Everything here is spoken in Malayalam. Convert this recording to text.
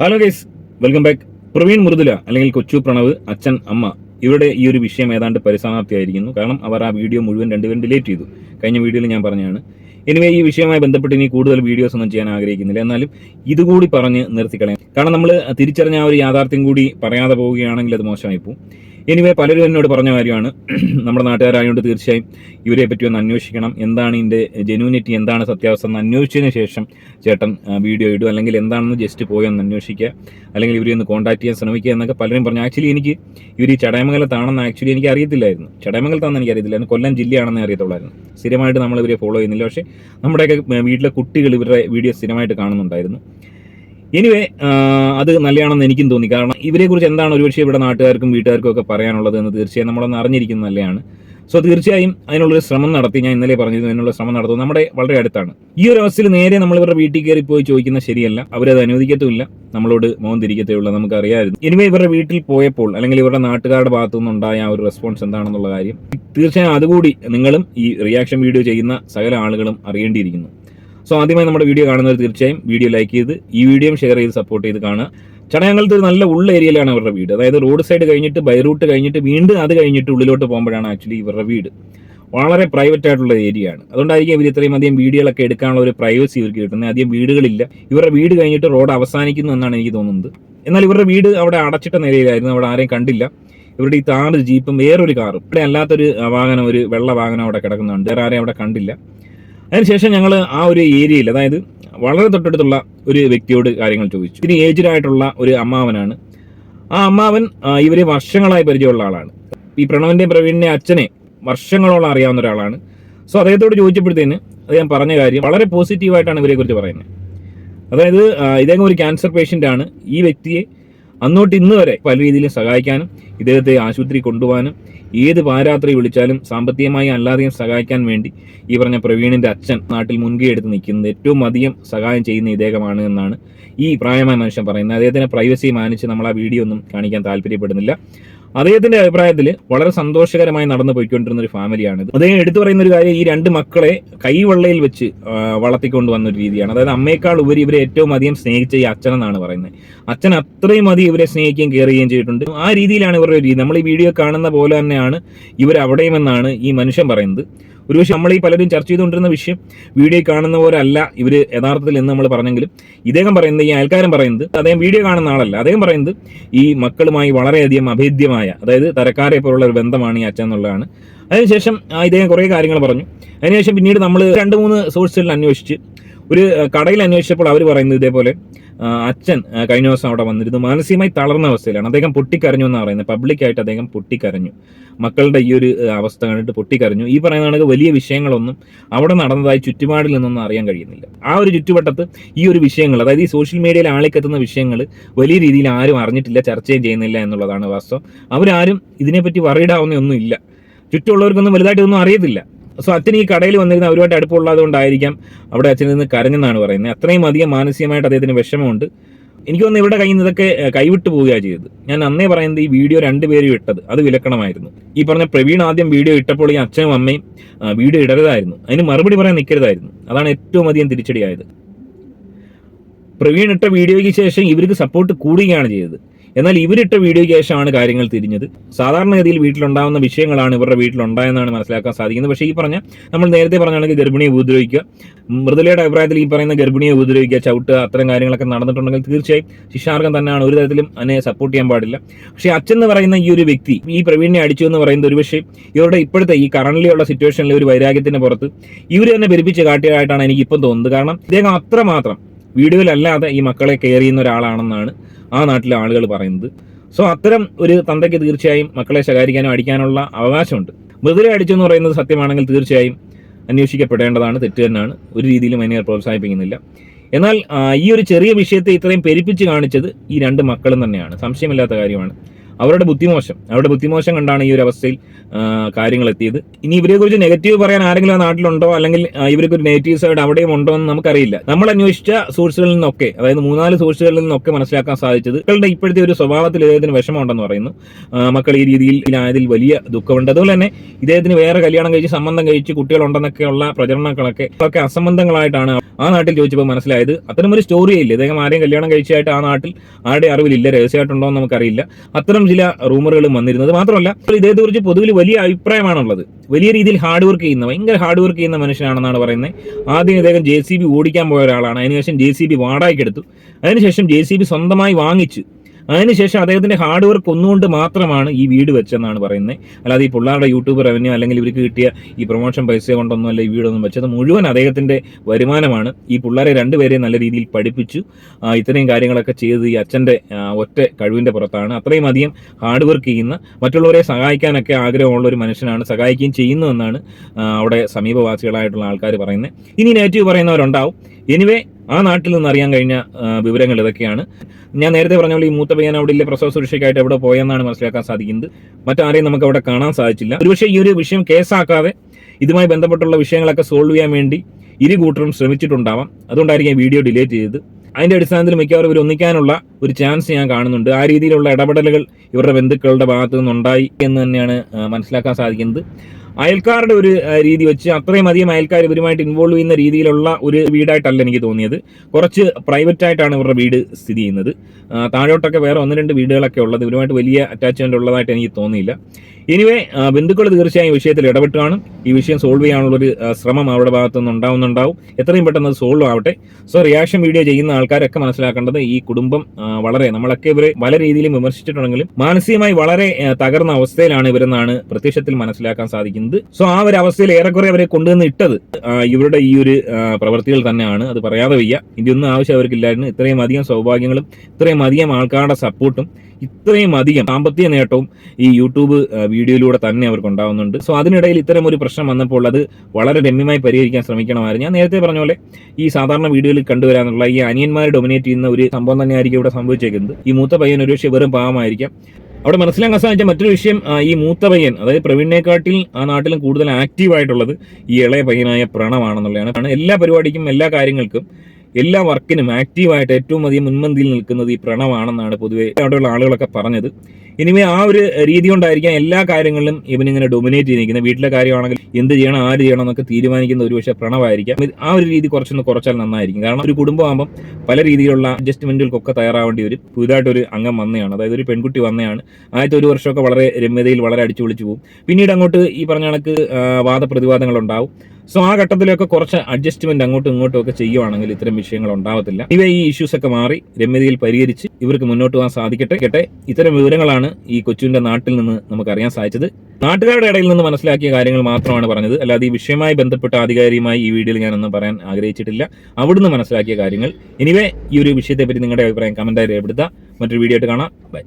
Hello guys welcome back Praveen Mridula അല്ലെങ്കിൽ കൊച്ചു പ്രണവ് അച്ഛൻ അമ്മ ഇവരുടെ ഈ ഒരു വിഷയം ഏതാണ്ട് പരിസമാപ്തിയായിരിക്കുന്നു. കാരണം അവർ ആ വീഡിയോ മുഴുവൻ രണ്ടുപേരും ഡിലീറ്റ് ചെയ്തു. കഴിഞ്ഞ വീഡിയോയിൽ ഞാൻ പറഞ്ഞതാണ്. എനിവേ ഈ വിഷയവുമായി ബന്ധപ്പെട്ട് ഇനി കൂടുതൽ വീഡിയോസ് ഒന്നും ചെയ്യാൻ ആഗ്രഹിക്കുന്നില്ല. എന്നാലും ഇതുകൂടി പറഞ്ഞ് നിർത്തിക്കളയാം. കാരണം നമ്മൾ തിരിച്ചറിഞ്ഞ ആ ഒരു യാഥാർത്ഥ്യം കൂടി പറയാതെ പോവുകയാണെങ്കിൽ അത് മോശമായി പോകും എനിവേ പലരും എന്നോട് പറഞ്ഞ കാര്യമാണ്. നമ്മുടെ നാട്ടുകാരായതുകൊണ്ട് തീർച്ചയായും ഇവരെ പറ്റി ഒന്ന് അന്വേഷിക്കണം. എന്താണ് ഇതിന്റെ ജെന്യൂനിറ്റി എന്താണ് സത്യാവസ്ഥ എന്ന് അന്വേഷിച്ചതിന് ശേഷം ചേട്ടൻ വീഡിയോ ഇടും. അല്ലെങ്കിൽ എന്താണെന്ന് ജസ്റ്റ് പോയി ഒന്ന് അന്വേഷിക്കുക. അല്ലെങ്കിൽ ഇവരെ ഒന്ന് കോൺടാക്ട് ചെയ്യാൻ ശ്രമിക്കുക എന്നൊക്കെ പലരും പറഞ്ഞു. ആക്ച്വലി എനിക്ക് ഇവർ ഈ ചടയമംഗലത്താണെന്ന് ആക്ച്വലി എനിക്ക് അറിയത്തില്ലായിരുന്നു. ചടയമംഗലത്താണെന്ന് എനിക്ക് അറിയത്തില്ലായിരുന്നു കൊല്ലം ജില്ലയാണെന്ന് അറിയത്തുള്ളായിരുന്നു. സ്ഥിരമായിട്ട് നമ്മൾ ഇവരെ ഫോളോ ചെയ്യുന്നില്ല. പക്ഷേ നമ്മുടെയൊക്കെ വീട്ടിലെ കുട്ടികൾ ഇവരുടെ വീഡിയോ സ്ഥിരമായിട്ട് കാണുന്നുണ്ടായിരുന്നു. എനിവേ അത് നല്ലതാണെന്ന് എനിക്കും തോന്നി. കാരണം ഇവരെക്കുറിച്ച് എന്താണ് ഒരുപക്ഷെ ഇവിടെ നാട്ടുകാർക്കും വീട്ടുകാർക്കും ഒക്കെ പറയാനുള്ളത് എന്ന് തീർച്ചയായും നമ്മളൊന്ന് അറിഞ്ഞിരിക്കുന്നത് നല്ലതാണ്. സോ തീർച്ചയായും അതിനുള്ളൊരു ശ്രമം നടത്തി. ഞാൻ ഇന്നലെ പറഞ്ഞിരുന്നു അതിനുള്ള ശ്രമം നടത്തും നമ്മുടെ വളരെ അടുത്താണ്. ഈ ഒരു അവസ്ഥയിൽ നേരെ നമ്മൾ ഇവരുടെ വീട്ടിൽ കയറി പോയി ചോദിക്കുന്ന ശരിയല്ല. അവരത് അനുവദിക്കത്തുമില്ല. നമ്മളോട് മോൻ തിരിക്കത്തേ ഉള്ളൂ നമുക്ക് അറിയാമായിരുന്നു ഇനിമേ ഇവരുടെ വീട്ടിൽ പോയപ്പോൾ അല്ലെങ്കിൽ ഇവരുടെ നാട്ടുകാരുടെ ഭാഗത്തു നിന്നുണ്ടായ ആ ഒരു റെസ്പോൺസ് എന്താണെന്നുള്ള കാര്യം തീർച്ചയായും അതുകൂടി നിങ്ങളും ഈ റിയാക്ഷൻ വീഡിയോ ചെയ്യുന്ന സകല ആളുകളും അറിയേണ്ടിയിരിക്കുന്നു. സോ ആദ്യമായി നമ്മുടെ വീഡിയോ കാണുന്നവർ തീർച്ചയായും വീഡിയോ ലൈക്ക് ചെയ്ത് ഈ വീഡിയോയും ഷെയർ ചെയ്ത് സപ്പോർട്ട് ചെയ്ത് കാണുക. ചടയങ്കലത്ത് ഒരു നല്ല ഉള്ള ഏരിയയിലാണ് അവരുടെ വീട്. അതായത് റോഡ് സൈഡ് കഴിഞ്ഞിട്ട് ബൈറൂട്ട് കഴിഞ്ഞിട്ട് വീണ്ടും അത് കഴിഞ്ഞിട്ട് ഉള്ളിലോട്ട് പോകുമ്പോഴാണ് ആക്ച്വലി ഇവരുടെ വീട്. വളരെ പ്രൈവറ്റ് ആയിട്ടുള്ള ഏരിയ ആണ്. അതുകൊണ്ടായിരിക്കും ഇവർ ഇത്രയും അധികം വീഡിയോകളൊക്കെ എടുക്കാനുള്ള ഒരു പ്രൈവസി ഇവർക്ക് കിട്ടുന്നത്. അധികം വീടുകളില്ല. ഇവരുടെ വീട് കഴിഞ്ഞിട്ട് റോഡ് അവസാനിക്കുന്നു എന്നാണ് എനിക്ക് തോന്നുന്നത്. എന്നാൽ ഇവരുടെ വീട് അവിടെ അടച്ചിട്ട നിലയിലായിരുന്നു. അവിടെ ആരെയും കണ്ടില്ല. ഇവരുടെ ഈ താറ് ജീപ്പും വേറൊരു കാറും ഇവിടെ അല്ലാത്തൊരു വാഹനം ഒരു വെള്ള വാഹനം അവിടെ കിടക്കുന്നുണ്ട്. വേറെ ആരെയും അവിടെ കണ്ടില്ല. അതിനുശേഷം ഞങ്ങൾ ആ ഒരു ഏരിയയിൽ അതായത് വളരെ തൊട്ടടുത്തുള്ള ഒരു വ്യക്തിയോട് കാര്യങ്ങൾ ചോദിച്ചു. ഇതിന് ഏജ്ഡ് ആയിട്ടുള്ള ഒരു അമ്മാവനാണ്. ആ അമ്മാവൻ ഇവരെ വർഷങ്ങളായി പരിചയമുള്ള ആളാണ്. ഈ പ്രണവിന്റെ പ്രവീണിന്റെ അച്ഛനെ വർഷങ്ങളോളം അറിയാവുന്ന ഒരാളാണ്. സോ അദ്ദേഹത്തോട് ചോദിച്ചപ്പോഴത്തേന് അദ്ദേഹം പറഞ്ഞ കാര്യം വളരെ പോസിറ്റീവായിട്ടാണ് ഇവരെക്കുറിച്ച് പറയുന്നത്. അതായത് ഇദ്ദേഹം ഒരു ക്യാൻസർ പേഷ്യന്റ് ആണ്. ഈ വ്യക്തിയെ അന്നോട്ട് ഇന്ന് വരെ പല രീതിയിലും സഹായിക്കാനും ഇദ്ദേഹത്തെ ആശുപത്രി കൊണ്ടുപോകാനും ഏത് പാരാത്രി വിളിച്ചാലും സാമ്പത്തികമായി അല്ലാതെയും സഹായിക്കാൻ വേണ്ടി ഈ പറഞ്ഞ പ്രവീണിന്റെ അച്ഛൻ നാട്ടിൽ മുൻകൈ എടുത്ത് നിൽക്കുന്നത് ഏറ്റവും അധികം സഹായം ചെയ്യുന്ന ഇദ്ദേഹമാണ് എന്നാണ് ഈ പ്രായമായ മനുഷ്യൻ പറയുന്നത്. അദ്ദേഹത്തിന്റെ പ്രൈവസി മാനിച്ച് നമ്മൾ ആ വീഡിയോ ഒന്നും കാണിക്കാൻ താല്പര്യപ്പെടുന്നില്ല. അദ്ദേഹത്തിന്റെ അഭിപ്രായത്തിൽ വളരെ സന്തോഷകരമായി നടന്നു പോയിക്കൊണ്ടിരുന്ന ഒരു ഫാമിലിയാണ് അദ്ദേഹം എടുത്തു പറയുന്ന ഒരു കാര്യം ഈ രണ്ട് മക്കളെ കൈവെള്ളയിൽ വെച്ച് വളർത്തിക്കൊണ്ട് വന്ന ഒരു രീതിയാണ്. അതായത് അമ്മയേക്കാൾ ഉപരി ഇവരെ ഏറ്റവും അധികം സ്നേഹിച്ച ഈ അച്ഛനെന്നാണ് പറയുന്നത്. അച്ഛൻ അത്രയും അധികം ഇവരെ സ്നേഹിക്കുകയും കയറുകയും ചെയ്തിട്ടുണ്ട്. ആ രീതിയിലാണ് ഇവരുടെ രീതി. നമ്മൾ ഈ വീഡിയോ കാണുന്ന പോലെ തന്നെയാണ് ഇവർ അവിടെയുമെന്നാണ് ഈ മനുഷ്യൻ പറയുന്നത്. ഒരുപക്ഷെ നമ്മൾ ഈ പലരും ചർച്ച ചെയ്തുകൊണ്ടിരുന്ന വിഷയം വീഡിയോ കാണുന്ന പോലെ അല്ല ഇവർ യഥാർത്ഥത്തിൽ എന്ന് നമ്മൾ പറഞ്ഞെങ്കിലും ഇദ്ദേഹം പറയുന്നത് ഈ അയൽക്കാരൻ പറയുന്നത് അദ്ദേഹം വീഡിയോ കാണുന്ന ആളല്ല. അദ്ദേഹം പറയുന്നത് ഈ മക്കളുമായി വളരെയധികം അഭേദ്യമായ അതായത് തരക്കാരെ പോലുള്ള ഒരു ബന്ധമാണ് ഈ അച്ഛൻ എന്നുള്ളതാണ്. അതിനുശേഷം ഇദ്ദേഹം കുറേ കാര്യങ്ങൾ പറഞ്ഞു. അതിനുശേഷം പിന്നീട് നമ്മൾ രണ്ട് മൂന്ന് സോഴ്സുകളിൽ അന്വേഷിച്ച് ഒരു കടയിൽ അന്വേഷിച്ചപ്പോൾ അവർ പറയുന്നത് ഇതേപോലെ അച്ഛൻ കഴിഞ്ഞ ദിവസം അവിടെ വന്നിരുന്നു. മാനസികമായി തളർന്ന അവസ്ഥയിലാണ്. അദ്ദേഹം പൊട്ടിക്കരഞ്ഞു എന്നാണ് പറയുന്നത്. പബ്ലിക്കായിട്ട് അദ്ദേഹം പൊട്ടിക്കരഞ്ഞു. മക്കളുടെ ഈ ഒരു അവസ്ഥ കണ്ടിട്ട് പൊട്ടിക്കരഞ്ഞു. ഈ പറയുന്ന കണക്ക് വലിയ വിഷയങ്ങളൊന്നും അവിടെ നടന്നതായി ചുറ്റുപാടിൽ നിന്നൊന്നും അറിയാൻ കഴിയുന്നില്ല. ആ ഒരു ചുറ്റുവട്ടത്ത് ഈ ഒരു വിഷയങ്ങൾ അതായത് ഈ സോഷ്യൽ മീഡിയയിൽ ആളിക്കെത്തുന്ന വിഷയങ്ങൾ വലിയ രീതിയിൽ ആരും അറിഞ്ഞിട്ടില്ല ചർച്ചയും ചെയ്യുന്നില്ല എന്നുള്ളതാണ് വാസ്തവം. അവരാരും ഇതിനെപ്പറ്റി വറീഡാവുന്ന ഒന്നും ഇല്ല ചുറ്റുമുള്ളവർക്കൊന്നും വലുതായിട്ടൊന്നും അറിയത്തില്ല. സോ അച്ഛൻ ഈ കടയിൽ വന്നിരുന്ന അവരുമായിട്ട് അടുപ്പമുള്ളത് കൊണ്ടായിരിക്കാം അവിടെ അച്ഛനിൽ നിന്ന് കരഞ്ഞെന്നാണ് പറയുന്നത്. അത്രയും അധികം മാനസികമായിട്ട് അദ്ദേഹത്തിന് വിഷമമുണ്ട്. എനിക്ക് തോന്നുന്നു ഇവിടെ കയ്യിൽ നിന്ന് ഇതൊക്കെ കൈവിട്ട് പോവുകയാണ് ചെയ്തത്. ഞാൻ അന്നേ പറയുന്നത് ഈ വീഡിയോ രണ്ടുപേരും ഇട്ടത്. അത് വിലക്കണമായിരുന്നു. ഈ പറഞ്ഞ പ്രവീൺ ആദ്യം വീഡിയോ ഇട്ടപ്പോൾ ഈ അച്ഛനും അമ്മയും വീഡിയോ ഇടരുതായിരുന്നു. അതിന് മറുപടി പറയാൻ നിൽക്കരുതായിരുന്നു. അതാണ് ഏറ്റവും അധികം തിരിച്ചടിയായത്. പ്രവീൺ ഇട്ട വീഡിയോയ്ക്ക് ശേഷം ഇവർക്ക് സപ്പോർട്ട് കൂടുകയാണ് ചെയ്തത്. എന്നാൽ ഇവരിട്ട വീഡിയോയ്ക്ക് ശേഷമാണ് കാര്യങ്ങൾ തിരിഞ്ഞത്. സാധാരണഗതിയിൽ വീട്ടിലുണ്ടാകുന്ന വിഷയങ്ങളാണ് ഇവരുടെ വീട്ടിലുണ്ടായെന്നാണ് മനസ്സിലാക്കാൻ സാധിക്കുന്നത്. പക്ഷേ ഈ പറഞ്ഞ നമ്മൾ നേരത്തെ പറഞ്ഞാണെങ്കിൽ ഗർഭിണിയെ ഉപദ്രവിക്കുക മൃദുലയുടെ അഭിപ്രായത്തിൽ ഈ പറയുന്ന ഗർഭിണിയെ ഉപദ്രവിക്കുക ചവിട്ടുക അത്തരം കാര്യങ്ങളൊക്കെ നടന്നിട്ടുണ്ടെങ്കിൽ തീർച്ചയായും ശിക്ഷാർഹം തന്നെയാണ്. ഒരു തരത്തിലും അതിനെ സപ്പോർട്ട് ചെയ്യാൻ പാടില്ല. പക്ഷേ അച്ഛൻ എന്ന് പറയുന്ന ഈ ഒരു വ്യക്തി ഈ പ്രവീണിനെ അടിച്ചു എന്ന് പറയുന്ന ഒരു ഒരുപക്ഷെ ഇവരുടെ ഇപ്പോഴത്തെ ഈ കറണ്ട്ലിയുള്ള സിറ്റുവേഷനിൽ ഒരു വൈരാഗ്യത്തിന് പുറത്ത് ഇവർ തന്നെ പെരുപ്പിച്ച് കാട്ടിയതായിട്ടാണ് എനിക്ക് ഇപ്പം തോന്നുന്നത്. കാരണം ഇദ്ദേഹം അത്രമാത്രം വീഡിയോയിലല്ലാതെ ഈ മക്കളെ കെയർ ചെയ്യുന്ന ഒരാളാണെന്നാണ് ആ നാട്ടിലെ ആളുകൾ പറയുന്നത്. സോ അത്തരം ഒരു തന്തയ്ക്ക് തീർച്ചയായും മക്കളെ ശകാരിക്കാനും അടിക്കാനുള്ള അവകാശമുണ്ട്. മൃതിരെ അടിച്ചു എന്ന് പറയുന്നത് സത്യമാണെങ്കിൽ തീർച്ചയായും അന്വേഷിക്കപ്പെടേണ്ടതാണ് തെറ്റ് തന്നെയാണ്. ഒരു രീതിയിലും അതിനെ പ്രോത്സാഹിപ്പിക്കുന്നില്ല. എന്നാൽ ഈ ഒരു ചെറിയ വിഷയത്തെ ഇത്രയും പെരുപ്പിച്ച് കാണിച്ചത് ഈ രണ്ട് മക്കളും തന്നെയാണ്. സംശയമില്ലാത്ത കാര്യമാണ്. അവരുടെ ബുദ്ധിമോശം അവരുടെ ബുദ്ധിമോശം കണ്ടാണ് ഈ ഒരു അവസ്ഥയിൽ കാര്യങ്ങൾ എത്തിയത് ഇനി ഇവരെക്കുറിച്ച് നെഗറ്റീവ് പറയാൻ ആരെങ്കിലും ആ നാട്ടിലുണ്ടോ? അല്ലെങ്കിൽ ഇവർക്ക് ഒരു നെഗറ്റീവ് സൈഡ് അവിടെയും ഉണ്ടോ എന്ന് നമുക്കറിയില്ല. നമ്മൾ അന്വേഷിച്ച സോഴ്സുകളിൽ നിന്നൊക്കെ അതായത് മൂന്നാൽ സോഴ്സുകളിൽ നിന്നൊക്കെ മനസ്സിലാക്കാൻ സാധിച്ചത് മക്കളുടെ ഇപ്പോഴത്തെ ഒരു സ്വഭാവത്തിൽ ഇദ്ദേഹത്തിന് വിഷമമുണ്ടെന്ന് പറയുന്നു. മക്കൾ ഈ രീതിയിൽ ആയതിൽ വലിയ ദുഃഖമുണ്ട്. അതുപോലെ തന്നെ ഇദ്ദേഹത്തിന് വേറെ കല്യാണം കഴിച്ച് സംബന്ധം കഴിച്ച് കുട്ടികളുണ്ടെന്നൊക്കെയുള്ള പ്രചരണങ്ങളൊക്കെ ഒക്കെ അസംബന്ധങ്ങളായിട്ടാണ് ആ നാട്ടിൽ ചോദിച്ചപ്പോൾ മനസ്സിലായത്. അത്തരം ഒരു സ്റ്റോറിയേ ഇല്ല. ഇദ്ദേഹം ആരെയും കല്യാണം കഴിച്ചായിട്ട് ആ നാട്ടിൽ ആരുടെ അറിവിലില്ല രഹസ്യമായിട്ടുണ്ടോ എന്ന് നമുക്കറിയില്ല. അത്തരം ചില റൂമറുകളും വന്നിരുന്നത് മാത്രമല്ല ഇദ്ദേഹത്തെ കുറിച്ച് പൊതുവിൽ വലിയ അഭിപ്രായമാണുള്ളത്. വലിയ രീതിയിൽ ഹാർഡ് വർക്ക് ചെയ്യുന്ന ഭയങ്കര ഹാർഡ് വർക്ക് ചെയ്യുന്ന മനുഷ്യനാണെന്നാണ് പറയുന്നത്. ആദ്യം ഇദ്ദേഹം ജെ സി ബി ഓടിക്കാൻ പോയ ഒരാളാണ്. അതിനുശേഷം ജെ സി ബി വാടകയ്ക്കെടുത്തു. അതിനുശേഷം ജെ സി ബി സ്വന്തമായി വാങ്ങിച്ചു. അതിനുശേഷം അദ്ദേഹത്തിന്റെ ഹാർഡ് വർക്ക് ഒന്നുകൊണ്ട് മാത്രമാണ് ഈ വീട് വെച്ചെന്നാണ് പറയുന്നത്. അല്ലാതെ ഈ പിള്ളേരുടെ യൂട്യൂബ് റവന്യൂ അല്ലെങ്കിൽ ഇവർക്ക് കിട്ടിയ ഈ പ്രൊമോഷൻ പൈസ കൊണ്ടൊന്നും അല്ല ഈ വീടൊന്നും വെച്ചത്. മുഴുവൻ അദ്ദേഹത്തിന്റെ വരുമാനമാണ് ഈ പിള്ളേരെ രണ്ടുപേരെയും നല്ല രീതിയിൽ പഠിപ്പിച്ചു. ഇത്രയും കാര്യങ്ങളൊക്കെ ചെയ്ത് ഈ അച്ഛന്റെ ഒറ്റ കഴിവിന്റെ പുറത്താണ്. അത്രയും അധികം ഹാർഡ് വർക്ക് ചെയ്യുന്ന മറ്റുള്ളവരെ സഹായിക്കാനൊക്കെ ആഗ്രഹമുള്ള ഒരു മനുഷ്യനാണ് സഹായിക്കുകയും ചെയ്യുന്നുവെന്നാണ് അവിടെ സമീപവാസികളായിട്ടുള്ള ആൾക്കാർ പറയുന്നത്. ഇനി നെഗറ്റീവ് പറയുന്നവരുണ്ടാവും. എനിവേ ആ നാട്ടിൽ നിന്ന് അറിയാൻ കഴിഞ്ഞ വിവരങ്ങൾ ഇതൊക്കെയാണ്. ഞാൻ നേരത്തെ പറഞ്ഞ പോലെ ഈ മൂത്ത പയ്യൻ അവിടെ പ്രസവ സുരക്ഷയ്ക്കായിട്ട് എവിടെ പോയെന്നാണ് മനസ്സിലാക്കാൻ സാധിക്കുന്നത്. മറ്റാരെയും നമുക്ക് അവിടെ കാണാൻ സാധിച്ചില്ല. ഒരുപക്ഷെ ഈ ഒരു വിഷയം കേസാക്കാതെ ഇതുമായി ബന്ധപ്പെട്ടുള്ള വിഷയങ്ങളൊക്കെ സോൾവ് ചെയ്യാൻ വേണ്ടി ഇരു കൂട്ടരും ശ്രമിച്ചിട്ടുണ്ടാവാം. അതുകൊണ്ടായിരിക്കും വീഡിയോ ഡിലേറ്റ് ചെയ്ത് അതിന്റെ അടിസ്ഥാനത്തിൽ മിക്കവാറും ഇവർ ഒന്നിക്കാനുള്ള ഒരു ചാൻസ് ഞാൻ കാണുന്നുണ്ട്. ആ രീതിയിലുള്ള ഇടപെടലുകൾ ഇവരുടെ ബന്ധുക്കളുടെ ഭാഗത്തു നിന്നുണ്ടായി എന്ന് തന്നെയാണ് മനസ്സിലാക്കാൻ സാധിക്കുന്നത്. അയൽക്കാരുടെ ഒരു രീതി വെച്ച് അത്രയും അധികം അയൽക്കാർ ഇവരുമായിട്ട് ഇൻവോൾവ് ചെയ്യുന്ന രീതിയിലുള്ള ഒരു വീടായിട്ടല്ല എനിക്ക് തോന്നിയത്. കുറച്ച് പ്രൈവറ്റ് ആയിട്ടാണ് ഇവരുടെ വീട് സ്ഥിതി ചെയ്യുന്നത്. താഴോട്ടൊക്കെ വേറെ ഒന്ന് രണ്ട് വീടുകളൊക്കെ ഉള്ളത്. ഇവരുമായിട്ട് വലിയ അറ്റാച്ച്മെന്റ് ഉള്ളതായിട്ട് എനിക്ക് തോന്നിയില്ല. എനിവേ ബന്ധുക്കൾ തീർച്ചയായും ഈ വിഷയത്തിൽ ഇടപെട്ട് കാണും. ഈ വിഷയം സോൾവ് ചെയ്യാനുള്ള ഒരു ശ്രമം അവരുടെ ഭാഗത്തു നിന്ന് ഉണ്ടാവുന്നുണ്ടാവും. എത്രയും പെട്ടെന്ന് സോൾവ് ആവട്ടെ. സോ റിയാക്ഷൻ വീഡിയോ ചെയ്യുന്ന ആൾക്കാരൊക്കെ മനസ്സിലാക്കേണ്ടത് ഈ കുടുംബം വളരെ നമ്മളൊക്കെ ഇവരെ പല രീതിയിലും വിമർശിച്ചിട്ടുണ്ടെങ്കിലും മാനസികമായി വളരെ തകർന്ന അവസ്ഥയിലാണ് ഇവരെന്നാണ് പ്രത്യക്ഷത്തിൽ മനസ്സിലാക്കാൻ സാധിക്കുന്നത്. സോ ആ ഒരു അവസ്ഥയിൽ ഏറെക്കുറെ അവരെ കൊണ്ടുവന്ന് ഇട്ടത് ഇവരുടെ ഈ ഒരു പ്രവൃത്തികൾ തന്നെയാണ്. അത് പറയാതെ വയ്യ. ഇതിയൊന്നും ആവശ്യം അവർക്കില്ലായിരുന്നു. ഇത്രയും അധികം സൗഭാഗ്യങ്ങളും ഇത്രയും അധികം ആൾക്കാരുടെ സപ്പോർട്ടും ഇത്രയും അധികം സാമ്പത്തിക നേട്ടവും ഈ യൂട്യൂബ് വീഡിയോയിലൂടെ തന്നെ അവർക്ക് ഉണ്ടാവുന്നുണ്ട്. സോ അതിനിടയിൽ ഇത്തരം ഒരു പ്രശ്നം വന്നപ്പോൾ അത് വളരെ രമ്യമായി പരിഹരിക്കാൻ ശ്രമിക്കണമായിരുന്നു. ഞാൻ നേരത്തെ പറഞ്ഞ പോലെ ഈ സാധാരണ വീഡിയോയിൽ കണ്ടുവരാനുള്ള ഈ അനിയന്മാരെ ഡൊമിനേറ്റ് ചെയ്യുന്ന ഒരു സംഭവം തന്നെയായിരിക്കും ഇവിടെ സംഭവിച്ചേക്കുന്നത്. ഈ മൂത്ത പയ്യൻ ഒരു പക്ഷേ വെറും പാവമായിരിക്കാം. അവിടെ മനസ്സിലാക്കാൻ സാധിച്ച മറ്റൊരു വിഷയം ഈ മൂത്ത പയ്യൻ അതായത് പ്രവീണിനെക്കാട്ടിൽ ആ നാട്ടിലും കൂടുതൽ ആക്റ്റീവായിട്ടുള്ളത് ഈ ഇളയ പയ്യനായ പ്രണവാണെന്നുള്ളതാണ്. കാരണം എല്ലാ പരിപാടിക്കും എല്ലാ കാര്യങ്ങൾക്കും എല്ലാ വർക്കിനും ആക്റ്റീവായിട്ട് ഏറ്റവും അധികം മുൻപന്തിയിൽ നിൽക്കുന്നത് ഈ പ്രണവാണെന്നാണ് പൊതുവെ അവിടെയുള്ള ആളുകളൊക്കെ പറഞ്ഞത്. ഇനിമേ ആ ഒരു രീതി കൊണ്ടായിരിക്കാം എല്ലാ കാര്യങ്ങളിലും ഇവനിങ്ങനെ ഡൊമിനേറ്റ് ചെയ്തിരിക്കുന്നത്. വീട്ടിലെ കാര്യമാണെങ്കിൽ എന്ത് ചെയ്യണം ആര് ചെയ്യണം എന്നൊക്കെ തീരുമാനിക്കുന്ന ഒരു പക്ഷേ പ്രണവായിരിക്കാം ആ ഒരു രീതി കുറച്ചൊന്ന് കുറച്ചാൽ നന്നായിരിക്കും. കാരണം ഒരു കുടുംബമാകുമ്പം പല രീതിയിലുള്ള അഡ്ജസ്റ്റ്മെന്റുകൾക്കൊക്കെ തയ്യാറാവേണ്ടി വരും. പുതുതായിട്ടൊരു അംഗം വന്നതാണ് അതായത് ഒരു പെൺകുട്ടി വന്നതാണ് ആദ്യത്തെ ഒരു വർഷമൊക്കെ വളരെ രമ്യതയിൽ വളരെ അടിച്ചു വിളിച്ചു പോകും. പിന്നീട് അങ്ങോട്ട് ഈ പറഞ്ഞ കണക്ക് വാദപ്രതിവാദങ്ങളുണ്ടാവും. സോ ആ ഘട്ടത്തിലൊക്കെ കുറച്ച് അഡ്ജസ്റ്റ്മെന്റ് അങ്ങോട്ടും ഇങ്ങോട്ടും ഒക്കെ ചെയ്യുവാണെങ്കിൽ ഇത്തരം വിഷയങ്ങൾ ഉണ്ടാവത്തില്ല. ഇവ ഈ ഇഷ്യൂസ് ഒക്കെ മാറി രമ്യതയിൽ പരിഹരിച്ച് ഇവർക്ക് മുന്നോട്ട് പോകാൻ സാധിക്കട്ടെ. കേട്ടെ ഇത്തരം വിവരങ്ങളാണ് ഈ കൊച്ചുവിന്റെ നാട്ടിൽ നിന്ന് നമുക്ക് അറിയാൻ സാധിച്ചത്. നാട്ടുകാരുടെ ഇടയിൽ നിന്ന് മനസ്സിലാക്കിയ കാര്യങ്ങൾ മാത്രമാണ് പറഞ്ഞത്. അല്ലാതെ ഈ വിഷയമായി ബന്ധപ്പെട്ട ആധികാരികമായി ഈ വീഡിയോയിൽ ഞാനൊന്നും പറയാൻ ആഗ്രഹിച്ചിട്ടില്ല. അവിടുന്ന് മനസ്സിലാക്കിയ കാര്യങ്ങൾ. ഇനിവേ ഈ ഒരു വിഷയത്തെപ്പറ്റി നിങ്ങളുടെ അഭിപ്രായം കമന്റായി രേഖപ്പെടുത്തുക. മറ്റൊരു വീഡിയോ ആയിട്ട് കാണാം. ബൈ